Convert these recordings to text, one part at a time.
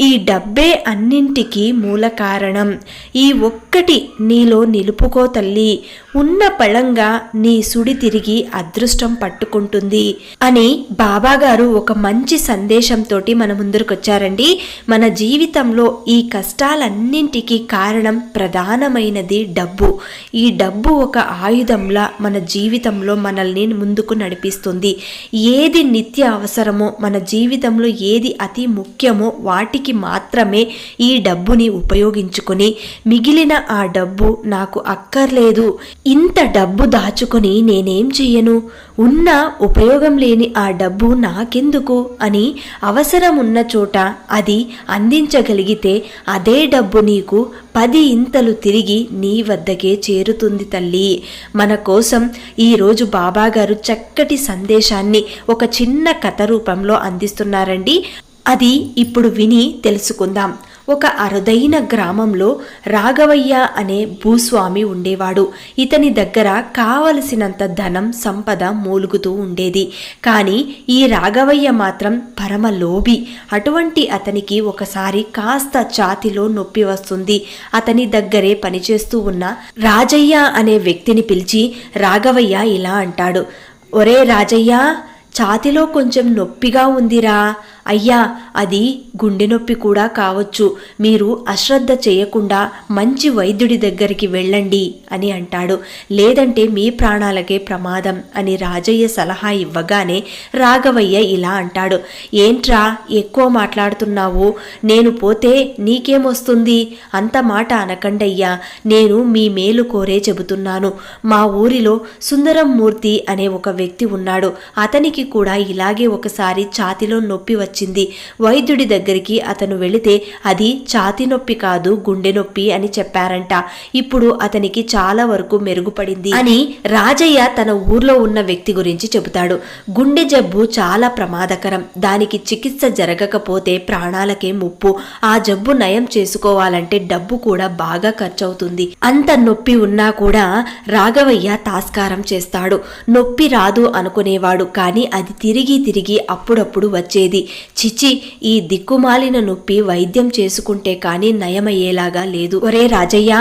ఈ డబ్బే అన్నింటికి మూల కారణం. ఈ ఒక్కటి నీలో నిలుపుకో తల్లి. ఉన్న పళంగా నీ సుడి తిరిగి అదృష్టం పట్టుకుంటుంది అని బాబాగారు ఒక మంచి సందేశంతో మన ముందరకొచ్చారండి. మన జీవితంలో ఈ కష్టాలన్నింటికీ కారణం ప్రధానమైనది డబ్బు. ఈ డబ్బు ఒక ఆయుధంలా మన జీవితంలో మనల్ని ముందుకు నడిపిస్తుంది. ఏది నిత్య అవసరమో మన జీవితంలో ఏది అతి ముఖ్యమో వాటికి మాత్రమే ఈ డబ్బుని ఉపయోగించుకొని మిగిలిన ఆ డబ్బు నాకు అక్కర్లేదు. ఇంత డబ్బు దాచుకొని నేనేం చెయ్యను? ఉన్న ఉపయోగం లేని ఆ డబ్బు నాకెందుకు? అని అవసరం ఉన్న చోట అది అందించగలిగితే అదే డబ్బు నీకు పది ఇంతలు తిరిగి నీ వద్దకే చేరుతుంది తల్లి. మన కోసం ఈరోజు బాబాగారు చక్కటి సందేశాన్ని ఒక చిన్న కథ రూపంలో అందిస్తున్నారండి. అది ఇప్పుడు విని తెలుసుకుందాం. ఒక అరుదైన గ్రామంలో రాఘవయ్య అనే భూస్వామి ఉండేవాడు. ఇతని దగ్గర కావలసినంత ధనం సంపద మూలుగుతూ ఉండేది. కానీ ఈ రాఘవయ్య మాత్రం పరమ లోబి అటువంటి అతనికి ఒకసారి కాస్త ఛాతిలో నొప్పి వస్తుంది. అతని దగ్గరే పనిచేస్తూ ఉన్న రాజయ్య అనే వ్యక్తిని పిలిచి రాఘవయ్య ఇలా అంటాడు. ఒరే రాజయ్య ఛాతిలో కొంచెం నొప్పిగా ఉందిరా. అయ్యా అది గుండె నొప్పి కూడా కావచ్చు. మీరు అశ్రద్ధ చేయకుండా మంచి వైద్యుడి దగ్గరికి వెళ్ళండి అని అంటాడు. లేదంటే మీ ప్రాణాలకే ప్రమాదం అని రాజయ్య సలహా ఇవ్వగానే రాఘవయ్య ఇలా అంటాడు. ఏంట్రా ఎక్కువ మాట్లాడుతున్నావు? నేను పోతే నీకేమొస్తుంది అంత మాట అనకండయ్యా. నేను మీ మేలు కోరే చెబుతున్నాను. మా ఊరిలో సుందరం మూర్తి అనే ఒక వ్యక్తి ఉన్నాడు. అతనికి కూడా ఇలాగే ఒకసారి ఛాతిలో నొప్పి వచ్చి వచ్చింది. వైద్యుడి దగ్గరికి అతను వెళితే అది ఛాతి నొప్పి కాదు గుండె నొప్పి అని చెప్పారంట. ఇప్పుడు అతనికి చాలా వరకు మెరుగుపడింది అని రాజయ్య తన ఊర్లో ఉన్న వ్యక్తి గురించి చెబుతాడు. గుండె జబ్బు చాలా ప్రమాదకరం. దానికి చికిత్స జరగకపోతే ప్రాణాలకే ముప్పు. ఆ జబ్బు నయం చేసుకోవాలంటే డబ్బు కూడా బాగా ఖర్చవుతుంది. అంత నొప్పి ఉన్నా కూడా రాఘవయ్య తాస్కారం చేస్తాడు. నొప్పి రాదు అనుకునేవాడు కానీ అది తిరిగి తిరిగి అప్పుడప్పుడు వచ్చేది. చిచి ఈ దిక్కుమాలిన నొప్పి వైద్యం చేసుకుంటే కానీ నయమయ్యేలాగా లేదు. ఒరే రాజయ్య!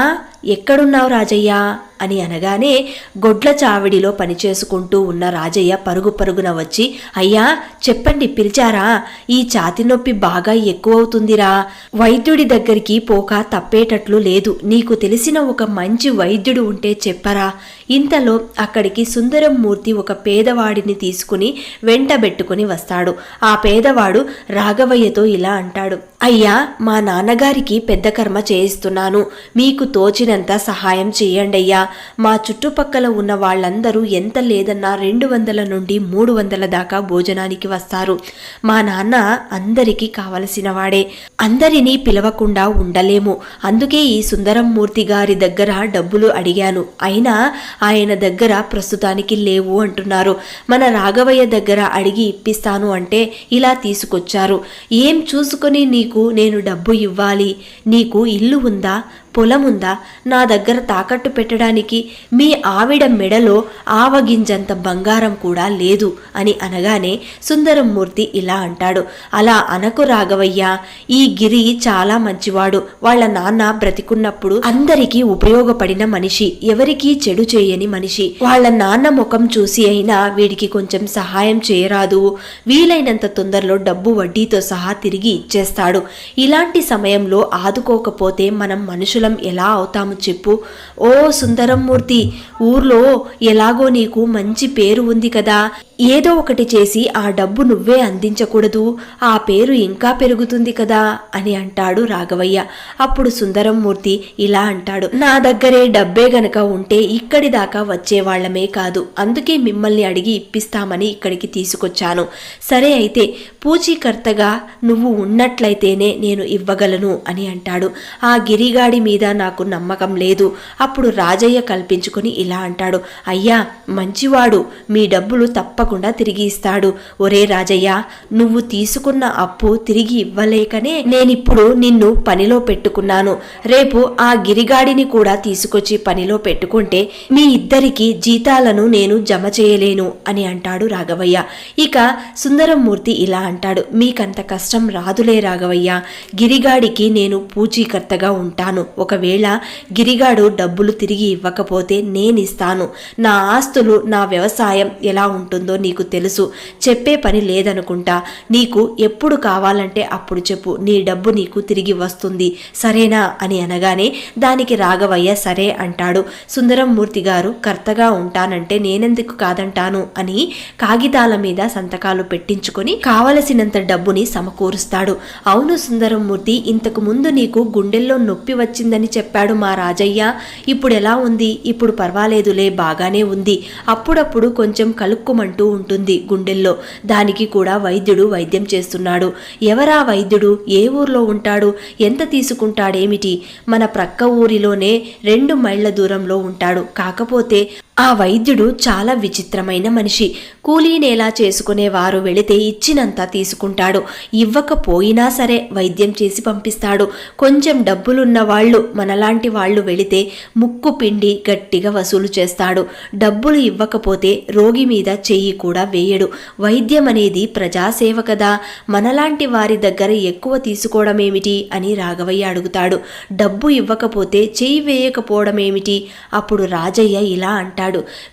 ఎక్కడున్నావు రాజయ్య? అని అనగానే గొడ్ల చావిడిలో పనిచేసుకుంటూ ఉన్న రాజయ్య పరుగు పరుగున వచ్చి అయ్యా చెప్పండి పిలిచారా? ఈ ఛాతి నొప్పి బాగా ఎక్కువవుతుందిరా. వైద్యుడి దగ్గరికి పోక తప్పేటట్లు లేదు. నీకు తెలిసిన ఒక మంచి వైద్యుడు ఉంటే చెప్పరా. ఇంతలో అక్కడికి సుందరం మూర్తి ఒక పేదవాడిని తీసుకుని వెంటబెట్టుకుని వస్తాడు. ఆ పేదవాడు రాఘవయ్యతో ఇలా అంటాడు అయ్యా మా నాన్నగారికి పెద్ద కర్మ చేయిస్తున్నాను. మీకు తోచిన తోచినంత సహాయం చేయండయ్యా. మా చుట్టుపక్కల ఉన్న వాళ్ళందరూ ఎంత లేదన్నా రెండు వందల నుండి మూడు వందల దాకా భోజనానికి వస్తారు. మా నాన్న అందరికీ కావలసిన వాడే. అందరినీ పిలవకుండా ఉండలేము. అందుకే ఈ సుందరం మూర్తి గారి దగ్గర డబ్బులు అడిగాను. అయినా ఆయన దగ్గర ప్రస్తుతానికి లేవు అంటున్నారు. మన రాఘవయ్య దగ్గర అడిగి ఇప్పిస్తాను అంటే ఇలా తీసుకొచ్చారు. ఏం చూసుకొని నీకు నేను డబ్బు ఇవ్వాలి? నీకు ఇల్లు ఉందా? పొలం ఉందా నా దగ్గర తాకట్టు పెట్టడానికి మీ ఆవిడ మెడలో ఆవగింజంత బంగారం కూడా లేదు అని అనగానే సుందరమూర్తి ఇలా అంటాడు. అలా అనకు రాఘవయ్య ఈ గిరి చాలా మంచివాడు. వాళ్ళ నాన్న బ్రతికున్నప్పుడు అందరికీ ఉపయోగపడిన మనిషి ఎవరికీ చెడు చేయని మనిషి. వాళ్ళ నాన్న ముఖం చూసి అయినా వీడికి కొంచెం సహాయం చేయరాదు. వీలైనంత తొందరలో డబ్బు వడ్డీతో సహా తిరిగి ఇచ్చేస్తాడు. ఇలాంటి సమయంలో ఆదుకోకపోతే మనం మనుషుల మనుషులం ఎలా అవుతాము చెప్పు. ఓ సుందరమూర్తి ఊర్లో ఎలాగో నీకు మంచి పేరు ఉంది కదా. ఏదో ఒకటి చేసి ఆ డబ్బు నువ్వే అందించకూడదు. ఆ పేరు ఇంకా పెరుగుతుంది కదా అని అంటాడు రాఘవయ్య. అప్పుడు సుందరమూర్తి ఇలా అంటాడు. నా దగ్గరే డబ్బే గనక ఉంటే ఇక్కడి దాకా వచ్చేవాళ్ళమే కాదు. అందుకే మిమ్మల్ని అడిగి ఇప్పిస్తామని ఇక్కడికి తీసుకొచ్చాను. సరే అయితే పూచీకర్తగా నువ్వు ఉన్నట్లయితేనే నేను ఇవ్వగలను అని అంటాడు. ఆ గిరిగాడి మీద నాకు నమ్మకం లేదు. అప్పుడు రాజయ్య కల్పించుకుని ఇలా అంటాడు. అయ్యా మంచివాడు మీ డబ్బులు తప్పకుండా తిరిగి ఇస్తాడు. ఒరే రాజయ్య నువ్వు తీసుకున్న అప్పు తిరిగి ఇవ్వలేకనే నేనిప్పుడు నిన్ను పనిలో పెట్టుకున్నాను. రేపు ఆ గిరిగాడిని కూడా తీసుకొచ్చి పనిలో పెట్టుకుంటే మీ ఇద్దరికి జీతాలను నేను జమ చేయలేను అని అంటాడు రాఘవయ్య. ఇక సుందరమూర్తి ఇలా అంటాడు. మీకంత కష్టం రాదులే రాఘవయ్య. గిరిగాడికి నేను పూచీకర్తగా ఉంటాను. ఒకవేళ గిరిగాడు డబ్బులు తిరిగి ఇవ్వకపోతే నేనిస్తాను. నా ఆస్తులు నా వ్యవసాయం ఎలా ఉంటుందో నీకు తెలుసు. చెప్పే పని లేదనుకుంటా. నీకు ఎప్పుడు కావాలంటే అప్పుడు చెప్పు. నీ డబ్బు నీకు తిరిగి వస్తుంది. సరేనా? అని అనగానే దానికి రాఘవయ్య సరే అంటాడు. సుందరమూర్తి గారు కర్తగా ఉంటానంటే నేనెందుకు కాదంటాను? అని కాగితాల మీద సంతకాలు పెట్టించుకొని కావలసినంత డబ్బుని సమకూరుస్తాడు. అవును సుందరమూర్తి ఇంతకు ముందు నీకు గుండెల్లో నొప్పి వచ్చిందని చెప్పాడు మా రాజయ్య. ఇప్పుడు ఎలా ఉంది? ఇప్పుడు పర్వాలేదులే బాగానే ఉంది. అప్పుడప్పుడు కొంచెం కలుక్కుమంటూ ఉంటుంది గుండెల్లో. దానికి కూడా వైద్యుడు వైద్యం చేస్తున్నాడు. ఎవరా వైద్యుడు? ఏ ఊర్లో ఉంటాడు? ఎంత తీసుకుంటాడేమిటి? మన ప్రక్క ఊరిలోనే రెండు మైళ్ళ దూరంలో ఉంటాడు. కాకపోతే ఆ వైద్యుడు చాలా విచిత్రమైన మనిషి. కూలీనేలా చేసుకునే వారు వెళితే ఇచ్చినంత తీసుకుంటాడు. ఇవ్వకపోయినా సరే వైద్యం చేసి పంపిస్తాడు. కొంచెం డబ్బులున్న వాళ్ళు మనలాంటి వాళ్ళు వెళితే ముక్కు పిండి గట్టిగా వసూలు చేస్తాడు. డబ్బులు ఇవ్వకపోతే రోగి మీద చెయ్యి కూడా వేయడు. వైద్యం అనేది ప్రజాసేవ కదా. మనలాంటి వారి దగ్గర ఎక్కువ తీసుకోవడమేమిటి అని రాఘవయ్య అడుగుతాడు. డబ్బు ఇవ్వకపోతే చెయ్యి వేయకపోవడమేమిటి? అప్పుడు రాజయ్య ఇలా అంటాడు.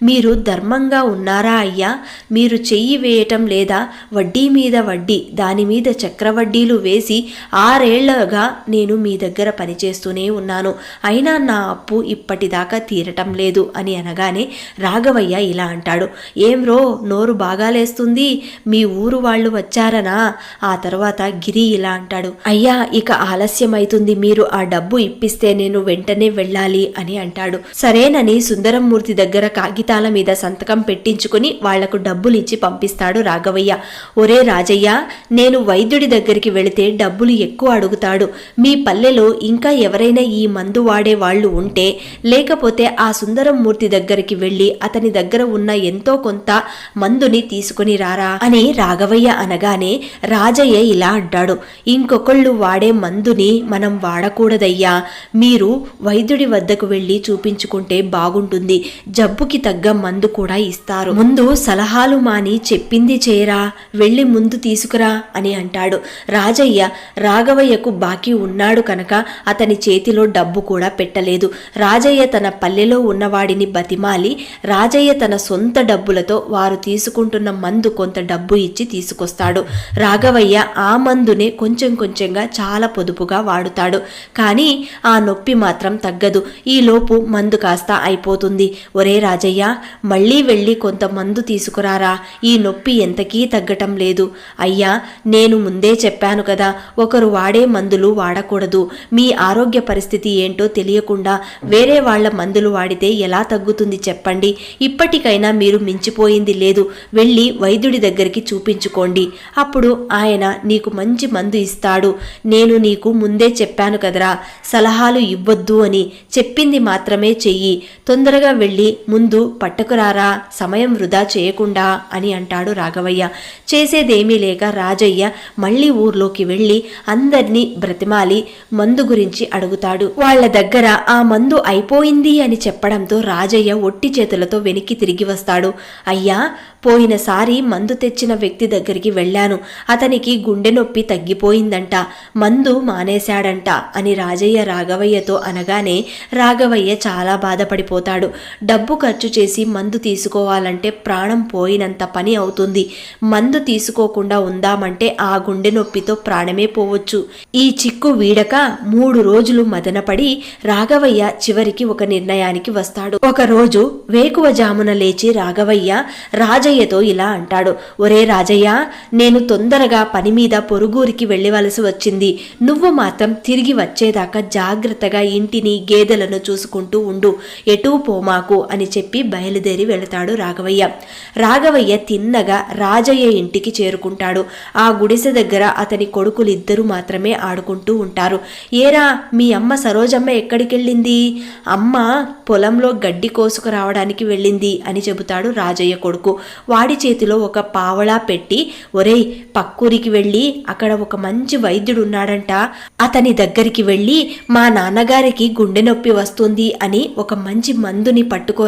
మీరు ధర్మంగా ఉన్నారా అయ్యా? మీరు చెయ్యి వేయటం లేదా? వడ్డీ మీద వడ్డీ దాని మీద చక్రవడ్డీలు వేసి ఆరేళ్ళగా నేను మీ దగ్గర పనిచేస్తూనే ఉన్నాను. అయినా నా అప్పు ఇప్పటిదాకా తీరటం లేదు అని అనగానే రాఘవయ్య ఇలా అంటాడు. ఏం రో నోరు బాగాలేస్తుంది? మీ ఊరు వాళ్ళు వచ్చారనా? ఆ తర్వాత గిరి ఇలా అంటాడు. అయ్యా ఇక ఆలస్యమైతుంది. మీరు ఆ డబ్బు ఇప్పిస్తే నేను వెంటనే వెళ్ళాలి అని అంటాడు. సరేనని సుందరమూర్తి దగ్గర కాగితాల మీద సంతకం పెట్టించుకుని వాళ్ళకు డబ్బులు ఇచ్చి పంపిస్తాడు రాఘవయ్య. ఒరే రాజయ్య నేను వైద్యుడి దగ్గరికి వెళితే డబ్బులు ఎక్కువ అడుగుతాడు. మీ పల్లెలో ఇంకా ఎవరైనా ఈ మందు వాడే వాళ్ళు ఉంటే లేకపోతే ఆ సుందరం మూర్తి దగ్గరికి వెళ్ళి అతని దగ్గర ఉన్న ఎంతో కొంత మందుని తీసుకుని రారా? అని రాఘవయ్య అనగానే రాజయ్య ఇలా అంటాడు. ఇంకొకళ్ళు వాడే మందుని మనం వాడకూడదయ్యా. మీరు వైద్యుడి వద్దకు వెళ్ళి చూపించుకుంటే బాగుంటుంది. జబ్బుకి తగ్గ మందు కూడా ఇస్తారు. ముందు సలహాలు మాని చెప్పింది చేయరా వెళ్ళి ముందు తీసుకురా అని అంటాడు. రాజయ్య రాఘవయ్యకు బాకీ ఉన్నాడు కనుక అతని చేతిలో డబ్బు కూడా పెట్టలేదు. రాజయ్య తన పల్లెలో ఉన్నవాడిని బతిమాలి రాజయ్య తన సొంత డబ్బులతో వారు తీసుకుంటున్న మందు కొంత డబ్బు ఇచ్చి తీసుకొస్తాడు. రాఘవయ్య ఆ మందునే కొంచెం కొంచెంగా చాలా పొదుపుగా వాడుతాడు. కానీ ఆ నొప్పి మాత్రం తగ్గదు. ఈలోపు మందు కాస్త అయిపోతుంది. ఒరే రాజయ్య మళ్ళీ వెళ్ళి కొంత మందు తీసుకురారా. ఈ నొప్పి ఎంతకీ తగ్గటం లేదు. అయ్యా నేను ముందే చెప్పాను కదా ఒకరు వాడే మందులు వాడకూడదు. మీ ఆరోగ్య పరిస్థితి ఏంటో తెలియకుండా వేరే వాళ్ళ మందులు వాడితే ఎలా తగ్గుతుంది చెప్పండి. ఇప్పటికైనా మీరు మించిపోయింది లేదు. వెళ్ళి వైద్యుడి దగ్గరికి చూపించుకోండి. అప్పుడు ఆయన నీకు మంచి మందు ఇస్తాడు. నేను నీకు ముందే చెప్పాను కదరా సలహాలు ఇవ్వద్దు అని. చెప్పింది మాత్రమే చెయ్యి. తొందరగా వెళ్ళి ముందు పట్టకురారా సమయం వృధా చేయకుండా అని అంటాడు రాఘవయ్య. చేసేదేమీ లేక రాజయ్య మళ్ళీ ఊర్లోకి వెళ్ళి అందర్నీ బ్రతిమాలి మందు గురించి అడుగుతాడు. వాళ్ళ దగ్గర ఆ మందు అయిపోయింది అని చెప్పడంతో రాజయ్య ఒట్టి చేతులతో వెనక్కి తిరిగి వస్తాడు. అయ్యా పోయినసారి మందు తెచ్చిన వ్యక్తి దగ్గరికి వెళ్ళాను. అతనికి గుండె నొప్పి తగ్గిపోయిందంట. మందు మానేశాడంట అని రాజయ్య రాఘవయ్యతో అనగానే రాఘవయ్య చాలా బాధపడిపోతాడు. డబ్బు ఖర్చు చేసి మందు తీసుకోవాలంటే ప్రాణం పోయినంత పని అవుతుంది. మందు తీసుకోకుండా ఉందామంటే ఆ గుండె నొప్పితో ప్రాణమే పోవచ్చు. ఈ చిక్కు వీడక మూడు రోజులు మదనపడి రాఘవయ్య చివరికి ఒక నిర్ణయానికి వస్తాడు. ఒక రోజు వేకువ జామున లేచి రాఘవయ్య రాజయ్యతో ఇలా అంటాడు. ఒరే రాజయ్య నేను తొందరగా పని మీద పొరుగురికి వెళ్ళవలసి వచ్చింది. నువ్వు మాత్రం తిరిగి వచ్చేదాకా జాగ్రత్తగా ఇంటిని గేదెలను చూసుకుంటూ ఉండు. ఎటూ పోమాకు అని అని చెప్పి బయలుదేరి వెళతాడు రాఘవయ్య. రాఘవయ్య తిన్నగా రాజయ్య ఇంటికి చేరుకుంటాడు. ఆ గుడిసె దగ్గర అతని కొడుకులు మాత్రమే ఆడుకుంటూ ఉంటారు. ఏరా మీ అమ్మ సరోజమ్మ ఎక్కడికెళ్ళింది? అమ్మ పొలంలో గడ్డి కోసుకురావడానికి వెళ్ళింది అని చెబుతాడు రాజయ్య కొడుకు. వాడి చేతిలో ఒక పావళా పెట్టి ఒరేయ్ పక్కూరికి వెళ్ళి అక్కడ ఒక మంచి వైద్యుడు ఉన్నాడంట అతని దగ్గరికి వెళ్ళి మా నాన్నగారికి గుండె నొప్పి వస్తుంది అని ఒక మంచి మందుని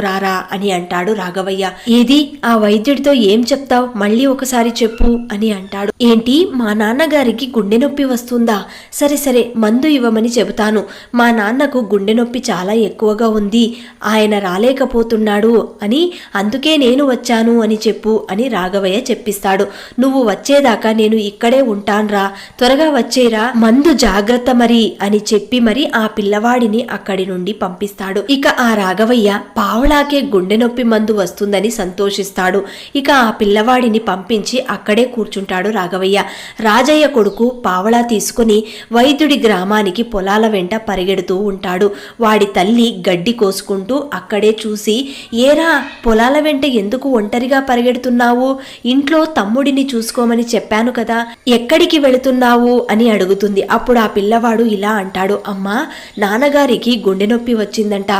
రారా అని అంటాడు రాఘవయ్య. ఏది? ఆ వైద్యుడితో ఏం చెప్తావు? మళ్ళీ ఒకసారి చెప్పు అని అంటాడు. ఏంటి? మా నాన్నగారికి గుండె నొప్పి వస్తుందా? సరే సరే మందు ఇవ్వమని చెబుతాను. మా నాన్నకు గుండె నొప్పి చాలా ఎక్కువగా ఉంది. ఆయన రాలేకపోతున్నాడు అని అందుకే నేను వచ్చాను అని చెప్పు అని రాఘవయ్య చెప్పిస్తాడు. నువ్వు వచ్చేదాకా నేను ఇక్కడే ఉంటాన్రా. త్వరగా వచ్చేరా. మందు జాగ్రత్త మరి అని చెప్పి మరి ఆ పిల్లవాడిని అక్కడి నుండి పంపిస్తాడు. ఇక ఆ రాఘవయ్య పావుల పావలాకే గుండె నొప్పి మందు వస్తుందని సంతోషిస్తాడు. ఇక ఆ పిల్లవాడిని పంపించి అక్కడే కూర్చుంటాడు రాఘవయ్య. రాజయ్య కొడుకు పావలా తీసుకుని వైద్యుడి గ్రామానికి పొలాల వెంట పరిగెడుతూ ఉంటాడు. వాడి తల్లి గడ్డి కోసుకుంటూ అక్కడే చూసి ఏరా పొలాల వెంట ఎందుకు ఒంటరిగా పరిగెడుతున్నావు? ఇంట్లో తమ్ముడిని చూసుకోమని చెప్పాను కదా ఎక్కడికి వెళుతున్నావు? అని అడుగుతుంది. అప్పుడు ఆ పిల్లవాడు ఇలా అంటాడు అమ్మా నాన్నగారికి గుండె నొప్పి వచ్చిందంట.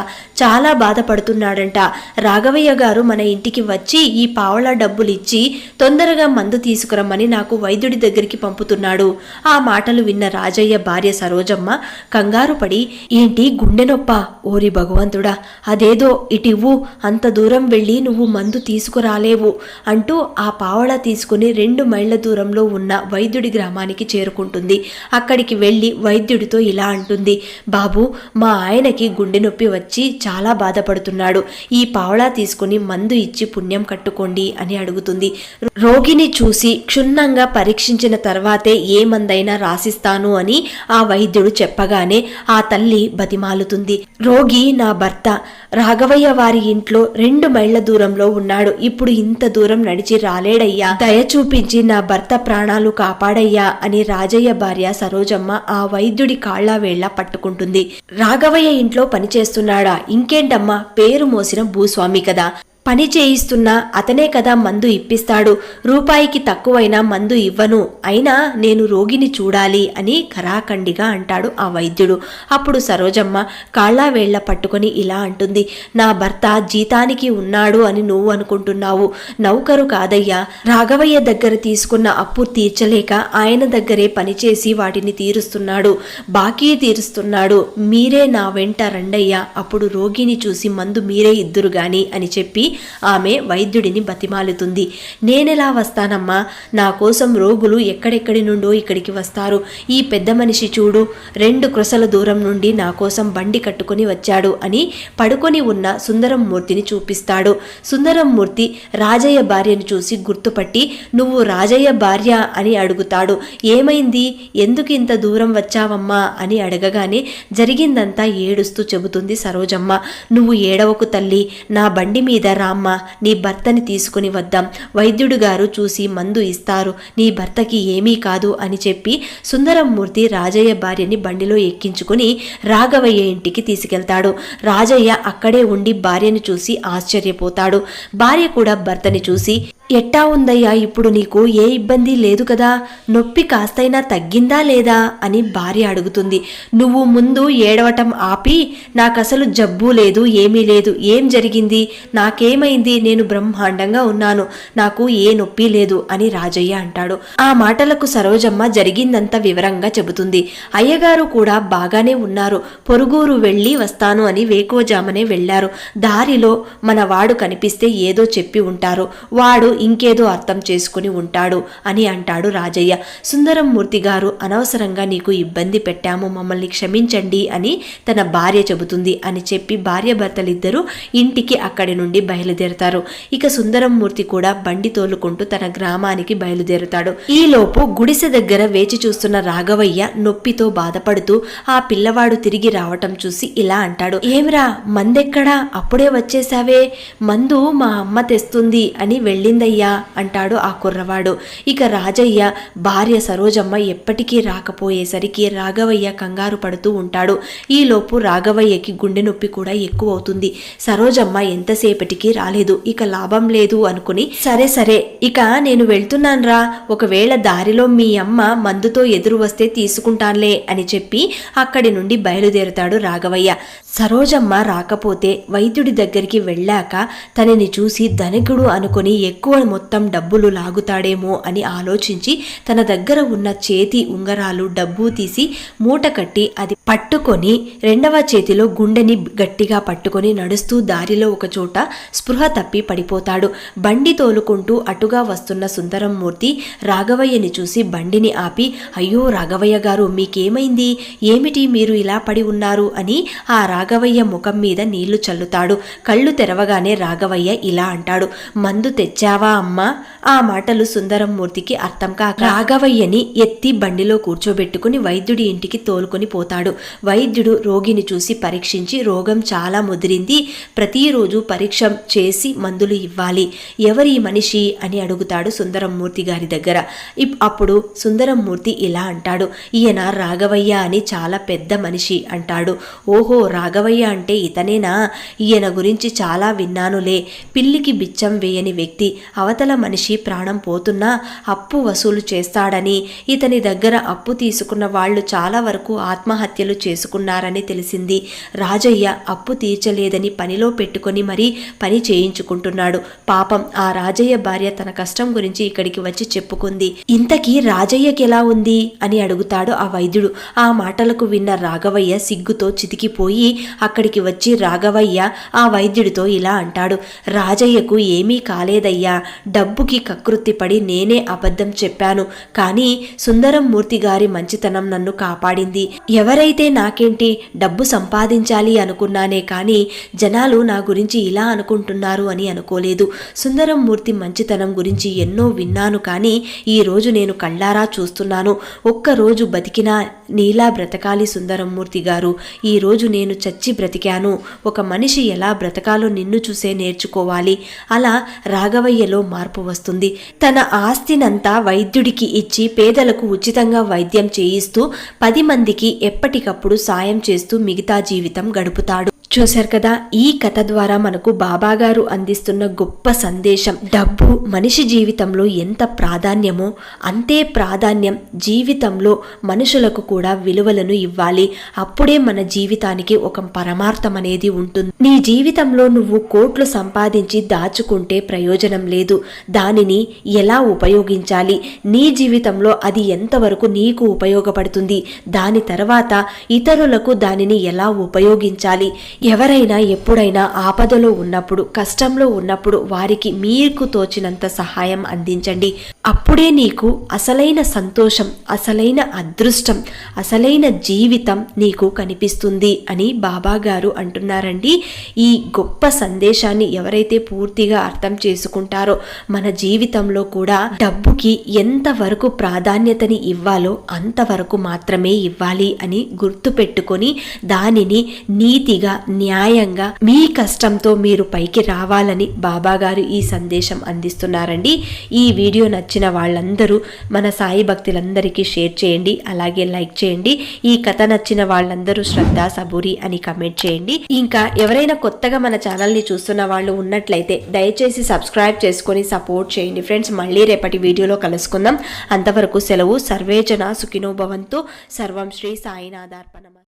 చాలా బాధపడుతున్నాడు బాధపడుతున్నాడంట రాఘవయ్య గారు మన ఇంటికి వచ్చి ఈ పావలా డబ్బులు ఇచ్చి తొందరగా మందు తీసుకురమ్మని నాకు వైద్యుడి దగ్గరికి పంపుతున్నాడు. ఆ మాటలు విన్న రాజయ్య భార్య సరోజమ్మ కంగారు పడి ఏంటి గుండె నొప్ప ఓరి భగవంతుడా అదేదో ఇటివ్వు అంత దూరం వెళ్ళి నువ్వు మందు తీసుకురాలేవు అంటూ ఆ పావళ తీసుకుని రెండు మైళ్ళ దూరంలో ఉన్న వైద్యుడి గ్రామానికి చేరుకుంటుంది. అక్కడికి వెళ్ళి వైద్యుడితో ఇలా అంటుంది బాబు మా ఆయనకి గుండె నొప్పి వచ్చి చాలా బాధపడుతున్నాడు. ఈ పావళా తీసుకుని మందు ఇచ్చి పుణ్యం కట్టుకోండి అని అడుగుతుంది. రోగిని చూసి క్షుణ్ణంగా పరీక్షించిన తర్వాతే ఏ మందైనా రాసిస్తాను అని ఆ వైద్యుడు చెప్పగానే ఆ తల్లి బతిమాలుతుంది. రోగి నా భర్త రాఘవయ్య వారి ఇంట్లో రెండు మైళ్ళ దూరంలో ఉన్నాడు. ఇప్పుడు ఇంత దూరం నడిచి రాలేడయ్యా. దయ చూపించి నా భర్త ప్రాణాలు కాపాడయ్యా అని రాజయ్య భార్య సరోజమ్మ ఆ వైద్యుడి కాళ్ళ వేళ్ళ పట్టుకుంటుంది. రాఘవయ్య ఇంట్లో పనిచేస్తున్నాడా? ఇంకేంటమ్మా? పేరు మోసిన భూస్వామి కదా. పని చేయిస్తున్నా అతనే కదా మందు ఇప్పిస్తాడు. రూపాయికి తక్కువైనా మందు ఇవ్వను. అయినా నేను రోగిని చూడాలి అని ఖరాఖండిగా అంటాడు ఆ వైద్యుడు. అప్పుడు సరోజమ్మ కాళ్ళా వేళ్ళ పట్టుకొని ఇలా అంటుంది. నా భర్త జీతానికి ఉన్నాడు అని నువ్వు అనుకుంటున్నావు. నౌకరు కాదయ్యా. రాఘవయ్య దగ్గర తీసుకున్న అప్పు తీర్చలేక ఆయన దగ్గరే పనిచేసి వాటిని తీరుస్తున్నాడు. బాకీ తీరుస్తున్నాడు. మీరే నా వెంట రండయ్యా. అప్పుడు రోగిని చూసి మందు మీరే ఇద్దురు గాని అని చెప్పి ఆమె వైద్యుడిని బతిమాలుతుంది. నేనెలా వస్తానమ్మా? నా కోసం రోగులు ఎక్కడెక్కడి నుండో ఇక్కడికి వస్తారు. ఈ పెద్ద మనిషి చూడు రెండు క్రొసల దూరం నుండి నా కోసం బండి కట్టుకొని వచ్చాడు అని పడుకొని ఉన్న సుందరం మూర్తిని చూపిస్తాడు. సుందరం మూర్తి రాజయ్య భార్యను చూసి గుర్తుపట్టి నువ్వు రాజయ్య భార్య అని అడుగుతాడు. ఏమైంది? ఎందుకు ఇంత దూరం వచ్చావమ్మా? అని అడగగానే జరిగిందంతా ఏడుస్తూ చెబుతుంది సరోజమ్మ. నువ్వు ఏడవకు తల్లి. నా బండి మీద రామ్మ నీ భర్తని తీసుకుని వద్దాం. వైద్యుడు గారు చూసి మందు ఇస్తారు. నీ భర్తకి ఏమీ కాదు అని చెప్పి సుందరమూర్తి రాజయ్య భార్యని బండిలో ఎక్కించుకుని రాఘవయ్య ఇంటికి తీసుకెళ్తాడు. రాజయ్య అక్కడే ఉండి భార్యని చూసి ఆశ్చర్యపోతాడు. భార్య కూడా భర్తని చూసి ఎట్టా ఉందయ్యా ఇప్పుడు నీకు ఏ ఇబ్బంది లేదు కదా? నొప్పి కాస్తైనా తగ్గిందా లేదా? అని భార్య అడుగుతుంది. నువ్వు ముందు ఏడవటం ఆపి నాకసలు జబ్బు లేదు ఏమీ లేదు. ఏం జరిగింది? నాకేమైంది? నేను బ్రహ్మాండంగా ఉన్నాను. నాకు ఏ నొప్పి లేదు అని రాజయ్య అంటాడు. ఆ మాటలకు సరోజమ్మ జరిగిందంత వివరంగా చెబుతుంది. అయ్యగారు కూడా బాగానే ఉన్నారు. పొరుగురు వెళ్ళి వస్తాను అని వేకోజామనే వెళ్ళారు దారిలో మన వాడు కనిపిస్తే ఏదో చెప్పి ఉంటారు. వాడు ఇంకేదో అర్థం చేసుకుని ఉంటాడు అని అంటాడు రాజయ్య. సుందరం మూర్తి గారు అనవసరంగా నీకు ఇబ్బంది పెట్టాము మమ్మల్ని క్షమించండి అని తన భార్య చెబుతుంది అని చెప్పి భార్య భర్తలిద్దరూ ఇంటికి అక్కడి నుండి బయలుదేరతారు. ఇక సుందరం మూర్తి కూడా బండి తోలుకుంటూ తన గ్రామానికి బయలుదేరుతాడు. ఈలోపు గుడిసె దగ్గర వేచి చూస్తున్న రాఘవయ్య నొప్పితో బాధపడుతూ ఆ పిల్లవాడు తిరిగి రావటం చూసి ఇలా అంటాడు. ఏమిరా మందెక్కడా? అప్పుడే వచ్చేసావే మందు మా అమ్మ తెస్తుంది అని వెళ్ళింది ఏమైందయ్యా అంటాడు ఆ కుర్రవాడు. ఇక రాజయ్య భార్య సరోజమ్మ ఎప్పటికీ రాకపోయేసరికి రాఘవయ్య కంగారు పడుతూ ఉంటాడు. ఈలోపు రాఘవయ్యకి గుండె నొప్పి కూడా ఎక్కువ అవుతుంది సరోజమ్మ ఎంతసేపటికి రాలేదు. ఇక లాభం లేదు అనుకుని సరే సరే ఇక నేను వెళ్తున్నాన్రా. ఒకవేళ దారిలో మీ అమ్మ మందుతో ఎదురు వస్తే తీసుకుంటాన్లే అని చెప్పి అక్కడి నుండి బయలుదేరుతాడు రాఘవయ్య. సరోజమ్మ రాకపోతే వైద్యుడి దగ్గరికి వెళ్ళాక తనని చూసి ధనికుడు అనుకుని ఎక్కువ మొత్తం డబ్బులు లాగుతాడేమో అని ఆలోచించి తన దగ్గర ఉన్న చేతి ఉంగరాలు డబ్బు తీసి మూట కట్టి అది పట్టుకొని రెండవ చేతిలో గుండెని గట్టిగా పట్టుకొని నడుస్తూ దారిలో ఒక చోట స్పృహ తప్పి పడిపోతాడు. బండి తోలుకుంటూ అటుగా వస్తున్న సుందరంమూర్తి రాఘవయ్యని చూసి బండిని ఆపి అయ్యో రాఘవయ్య గారు మీకేమైంది? ఏమిటి మీరు ఇలా పడి ఉన్నారు? అని ఆ రాఘవయ్య ముఖం మీద నీళ్ళు చల్లుతాడు. కళ్ళు తెరవగానే రాఘవయ్య ఇలా అంటాడు మందు తెచ్చావా? అమ్మా ఆ మాటలు సుందరంమూర్తికి అర్థం కాక రాఘవయ్యని ఎత్తి బండిలో కూర్చోబెట్టుకుని వైద్యుడి ఇంటికి తోలుకొని పోతాడు. వైద్యుడు రోగిని చూసి పరీక్షించి రోగం చాలా ముదిరింది. ప్రతిరోజు పరీక్ష చేసి మందులు ఇవ్వాలి. ఎవరి మనిషి అని అడుగుతాడు సుందరంమూర్తి గారి దగ్గర. ఇప్- అప్పుడు సుందరంమూర్తి ఇలా అంటాడు. ఈయన రాఘవయ్య అని చాలా పెద్ద మనిషి అంటాడు. ఓహో రాఘవయ్య అంటే ఇతనేనా? ఈయన గురించి చాలా విన్నానులే. పిల్లికి బిచ్చం వేయని వ్యక్తి. అవతల మనిషి ప్రాణం పోతున్నా అప్పు వసూలు చేస్తాడని ఇతని దగ్గర అప్పు తీసుకున్న వాళ్ళు చాలా వరకు ఆత్మహత్యలు చేసుకున్నారని తెలిసింది. రాజయ్య అప్పు తీర్చలేదని పనిలో పెట్టుకొని మరీ పని చేయించుకుంటున్నాడు. పాపం ఆ రాజయ్య భార్య తన కష్టం గురించి ఇక్కడికి వచ్చి చెప్పుకుంది. ఇంతకీ రాజయ్యకి ఎలా ఉంది? అని అడుగుతాడు ఆ వైద్యుడు. ఆ మాటలకు విన్న రాఘవయ్య సిగ్గుతో చితికిపోయి అక్కడికి వచ్చి రాఘవయ్య ఆ వైద్యుడితో ఇలా అంటాడు. రాజయ్యకు ఏమీ కాలేదయ్యా. డబ్బుకి కకృత్తిపడి నేనే అబద్ధం చెప్పాను. కానీ సుందరం మూర్తి గారి మంచితనం నన్ను కాపాడింది. ఎవరైతే నాకేంటి డబ్బు సంపాదించాలి అనుకున్నానే కానీ జనాలు నా గురించి ఇలా అనుకుంటున్నారు అని అనుకోలేదు. సుందరం మూర్తి మంచితనం గురించి ఎన్నో విన్నాను కానీ ఈ రోజు నేను కళ్ళారా చూస్తున్నాను. ఒక్కరోజు బతికినా నీలా బ్రతకాలి సుందరమూర్తి గారు. ఈ రోజు నేను చచ్చి బ్రతికాను. ఒక మనిషి ఎలా బ్రతకాలో నిన్ను చూసే నేర్చుకోవాలి. అలా రాఘవయ్యలో మార్పు వస్తుంది. తన ఆస్తినంతా వైద్యుడికి ఇచ్చి పేదలకు ఉచితంగా వైద్యం చేయిస్తూ పది మందికి ఎప్పటికప్పుడు సాయం చేస్తూ మిగతా జీవితం గడుపుతాడు. చూశారు కదా ఈ కథ ద్వారా మనకు బాబాగారు అందిస్తున్న గొప్ప సందేశం. డబ్బు మనిషి జీవితంలో ఎంత ప్రాధాన్యమో అంతే ప్రాధాన్యం జీవితంలో మనుషులకు కూడా విలువలను ఇవ్వాలి. అప్పుడే మన జీవితానికి ఒక పరమార్థం అనేది ఉంటుంది. నీ జీవితంలో నువ్వు కోట్లు సంపాదించి దాచుకుంటే ప్రయోజనం లేదు. దానిని ఎలా ఉపయోగించాలి? నీ జీవితంలో అది ఎంతవరకు నీకు ఉపయోగపడుతుంది? దాని తర్వాత ఇతరులకు దానిని ఎలా ఉపయోగించాలి? ఎవరైనా ఎప్పుడైనా ఆపదలో ఉన్నప్పుడు కష్టంలో ఉన్నప్పుడు వారికి మీకు తోచినంత సహాయం అందించండి. అప్పుడే నీకు అసలైన సంతోషం అసలైన అదృష్టం అసలైన జీవితం నీకు కనిపిస్తుంది అని బాబా గారు అంటున్నారండి. ఈ గొప్ప సందేశాన్ని ఎవరైతే పూర్తిగా అర్థం చేసుకుంటారో మన జీవితంలో కూడా డబ్బుకి ఎంతవరకు ప్రాధాన్యతని ఇవ్వాలో అంతవరకు మాత్రమే ఇవ్వాలి అని గుర్తు పెట్టుకొని దానిని నీతిగా న్యాయంగా మీ కష్టంతో మీరు పైకి రావాలని బాబాగారు ఈ సందేశం అందిస్తున్నారండి. ఈ వీడియో నచ్చిన వాళ్ళందరూ మన సాయి భక్తులందరికీ షేర్ చేయండి అలాగే లైక్ చేయండి. ఈ కథ నచ్చిన వాళ్ళందరూ శ్రద్ధ సబూరి అని కమెంట్ చేయండి. ఇంకా ఎవరైనా కొత్తగా మన ఛానల్ని చూస్తున్న వాళ్ళు ఉన్నట్లయితే దయచేసి సబ్స్క్రైబ్ చేసుకొని సపోర్ట్ చేయండి. ఫ్రెండ్స్ మళ్ళీ రేపటి వీడియోలో కలుసుకుందాం. అంతవరకు సెలవు. సర్వేజన సుఖినోభవంతో సర్వం శ్రీ సాయినాథార్పణమ